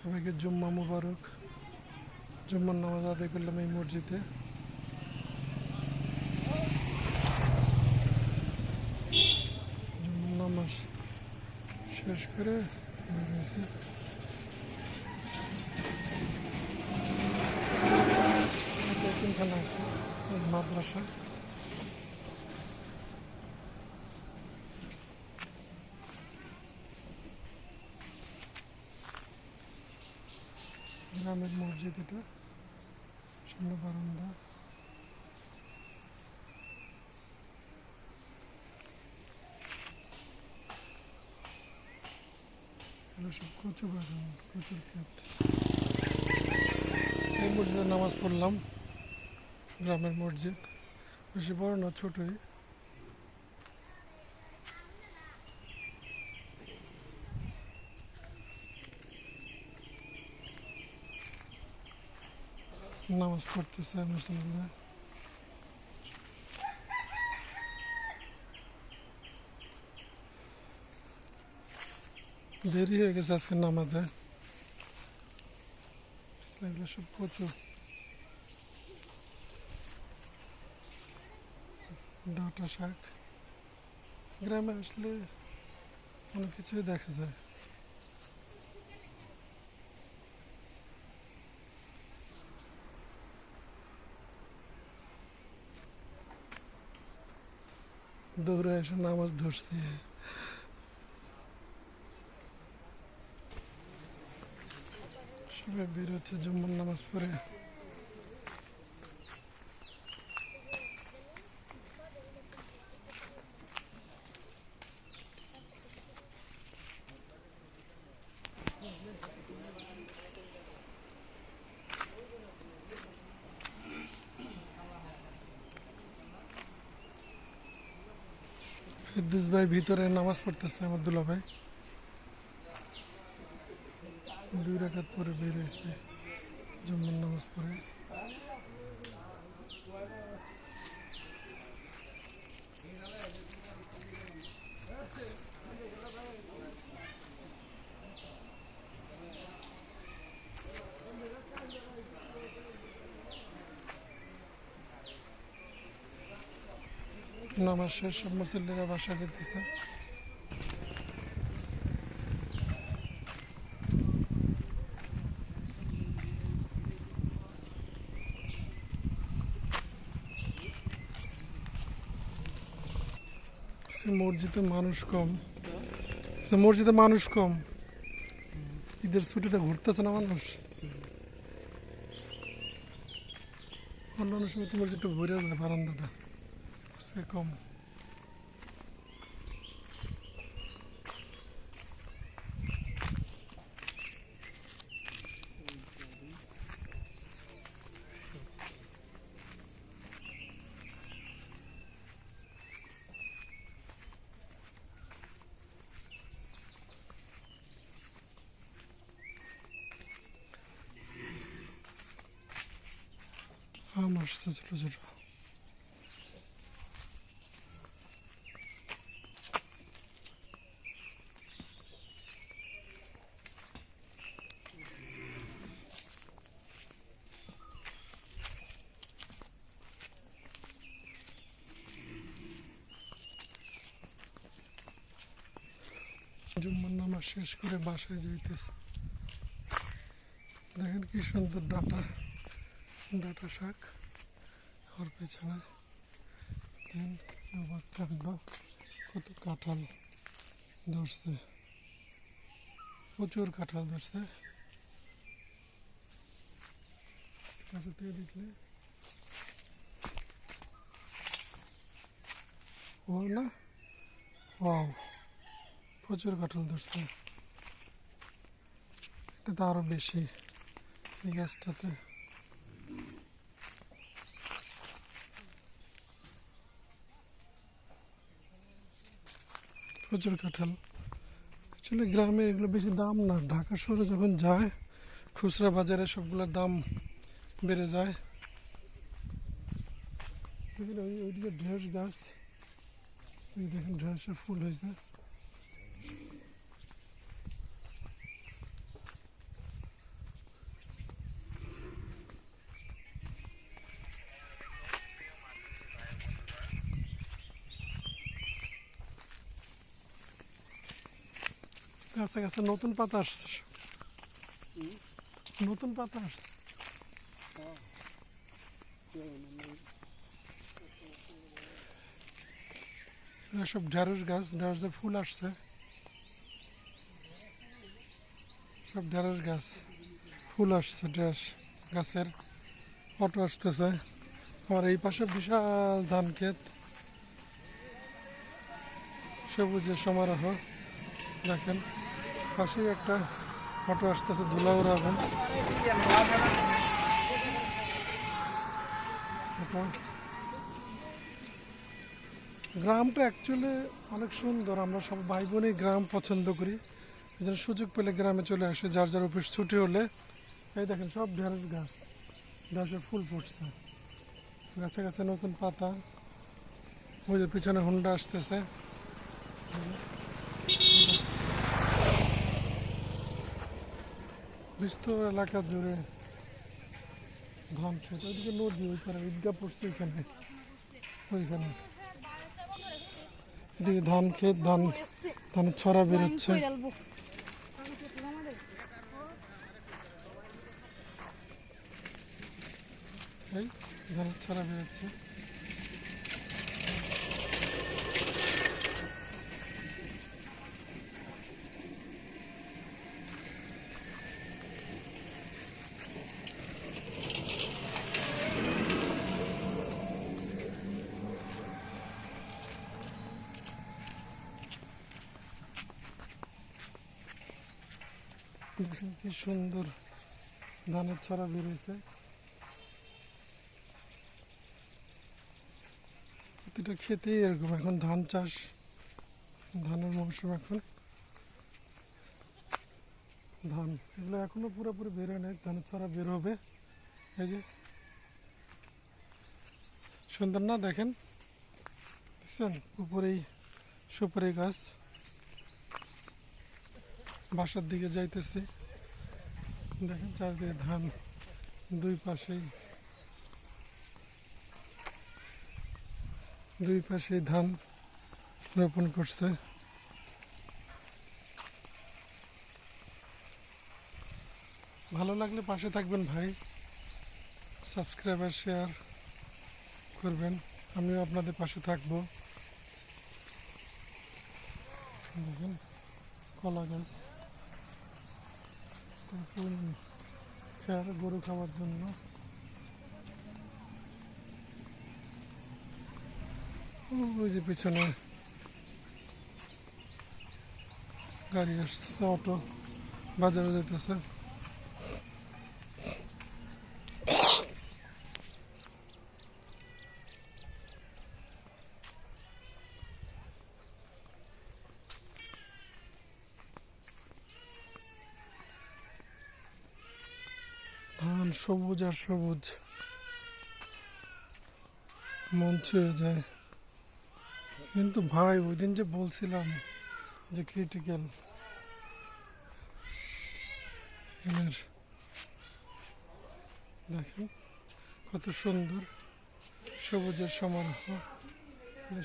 সবাইকে জুম্মা মুবারক। জুম্মার নামাজ আদায় করলাম এই মসজিদে। নামাজ শেষ করে বেরিয়েছি। মাদ্রাসা। গ্রামের মসজিদ এটা। সামনে বারান্দা। এগুলো সব কচু কচুর নামাজ পড়লাম, গ্রামের মসজিদ। বেশি বড় না, ছোটই। নামাজ পড়তেছে মুসলমানরা দেরি হয়ে গেছে আজকে নামাজে। এগুলো সব প্রচুর। ডাটা শাক। গ্রামে আসলে অনেক কিছুই দেখা যায়। দৌড়ে এসে নামাজ ধরছি সবাই বেরোচ্ছে জম্মুর নামাজ পড়ে ফিরদুস ভাই ভিতরে নামাজ পড়তেছে দুলা ভাই। দুই রাখাত পরে বের হয়েছে, জুম্মার নামাজ পড়ে। নামাজ শেষ, সব মুসল্লিরা বাসা যেতেছে মসজিদে মানুষ কম। সে মসজিদে মানুষ কম। ঈদের ছুটিতে ঘুরতেছে না মানুষ? অন্যান্য সময় তো মসজিদটা ভরে যায় বারান্দাটা। আজকে কম আম আসছে নামাজ শেষ করে বাসায় যাইতেছে। দেখেন কি সুন্দর ডাটা ডাটা শাক ওর পেছনে। দেখেন কত কাঁঠাল ধরছে। প্রচুর কাঁঠাল ধরছে। থেকে দেখলে ও না? ওয়াও। প্রচুর কাঁঠাল ধরছে। এটা তো আরও বেশি এই গাছটাতে প্রচুর কাঁঠাল আসলে গ্রামে এগুলো বেশি দাম না। ঢাকা শহরে যখন যায়, খুচরা বাজারে সবগুলোর দাম বেড়ে যায়। ওইদিকে ঢেঁড়স গাছ। দেখেন ঢেঁড়সের ফুল হয়েছে। গাছে গাছে নতুন পাতা আসছে। নতুন পাতা আসছে। সব ঢেঁড়স গাছ, ঢেঁড়সে ফুল আসছে। সব ঢেঁড়স গাছ, ফুল আসছে, ঢেঁড়স গাছের অটো আসতেছে। আমার এই পাশে বিশাল ধান ক্ষেত। সবুজের সমারোহ, দেখেন। পাশেই একটা ফটো আসতেছে উড়াবেন এটা গ্রামটা অ্যাকচুয়ালি অনেক সুন্দর। আমরা সব ভাই বোনই গ্রাম পছন্দ করি। এই সুযোগ পেলে গ্রামে চলে আসে। যার যার অফিস ছুটি হলে, এই দেখেন সব ঢেঁড়স গাছ। ঢেঁড়সের ফুল ফুটছে। গাছে গাছে নতুন পাতা। ওই যে পিছনে হুন্ডা আসতেছে এই যে, হুন্ডা আসতেছে। বিস্তর এলাকা জুড়ে ধান ক্ষেত ওইদিকে নদী ওই পারে ঈদগা পড়ছে ওইখানে ওইখানে। এদিকে ধান ক্ষেত ধান, ধানের ছড়া বেরোচ্ছে। ধানের ছড়া বেরোচ্ছে। কি সুন্দর ধানের ছড়া বেরিয়েছে প্রতিটা খেতেই এরকম, এখন ধান চাষ, ধানের মৌসুম এখন। ধান, এগুলো এখনও পুরোপুরি বেরোয় নাই, ধানের ছড়া বের হবে। এই যে, সুন্দর না দেখেন? দেখছেন? উপরেই, সুপারি গাছ। বাসার দিকে যাইতেছি। দেখেন চারদিকে ধান দুই পাশেই। দুই পাশেই ধান রোপণ করছে। ভালো লাগলে পাশে থাকবেন ভাই। সাবস্ক্রাইবার, শেয়ার করবেন। আমিও আপনাদের পাশে থাকব। দেখেন, কলা গাছ। গরু খাওয়ার জন্য। ওই যে পিছনে গাড়ি আসতেছে অটো। বাজারে যেতেছে ধান সবুজ আর সবুজ। মন ছুঁয়ে যায়। কিন্তু ভাই ওই দিন যে বলছিলাম যে ক্রিটিক্যাল দেখেন কত সুন্দর সবুজের সমারোহ।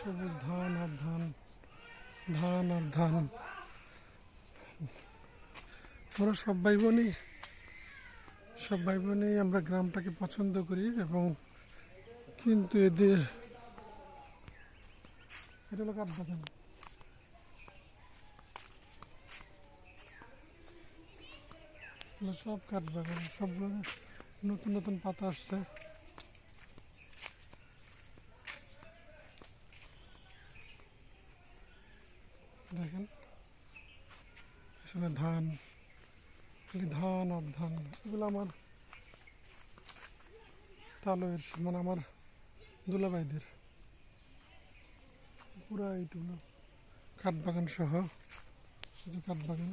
সবুজ ধান আর ধান ধান আর ধান। আমরা সব ভাই বোনই সব ভাই বোনেই আমরা গ্রামটাকে পছন্দ করি এবং কিন্তু এদের হলো কাঠ বাগান সব সবগুলো নতুন নতুন পাতা আসছে। দেখেন ধান ধান আর ধান, এগুলো আমার তালয়ের মানে আমার দুলাভাইদের। পুরা এইটুকু কাঠবাগান সহ, শুধু কাঠবাগান।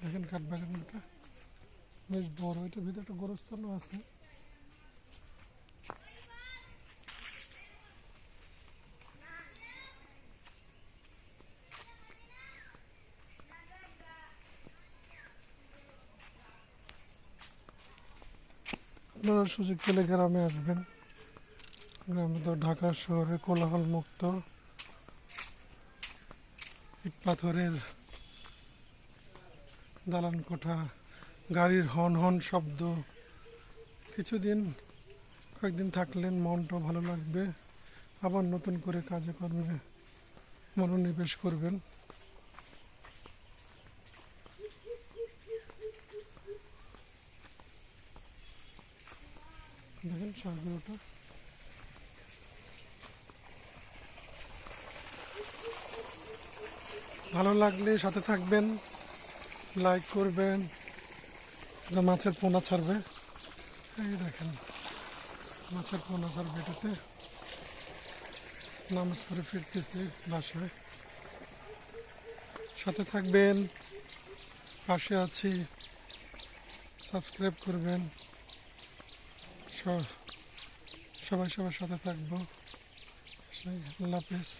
দেখেন কাঠবাগানটা। বেশ বড়, এটার ভিতরে একটা গোরস্থানও আছে। আপনারা সুযোগ পেলে গ্রামে আসবেন। গ্রামে তো ঢাকা শহরে কোলাহল মুক্ত। ইট পাথরের দালান কোঠা গাড়ির হন হন শব্দ। কিছুদিন কয়েকদিন থাকলেন মনটা ভালো লাগবে। আবার নতুন করে কাজে কর্মে মনোনিবেশ করবেন। দেখেন সাগরটা ভালো লাগলে সাথে থাকবেন, লাইক করবেন। এটা মাছের পোনা ছাড়বে। এই দেখেন, মাছের পোনা ছাড়বে এটাতে। নামাজ পড়ে ফিরতেছে বাসায়। সাথে থাকবেন, পাশে আছি। সাবস্ক্রাইব করবেন। সবাই সবার সাথে থাকব। আল্লাহ হাফেজ।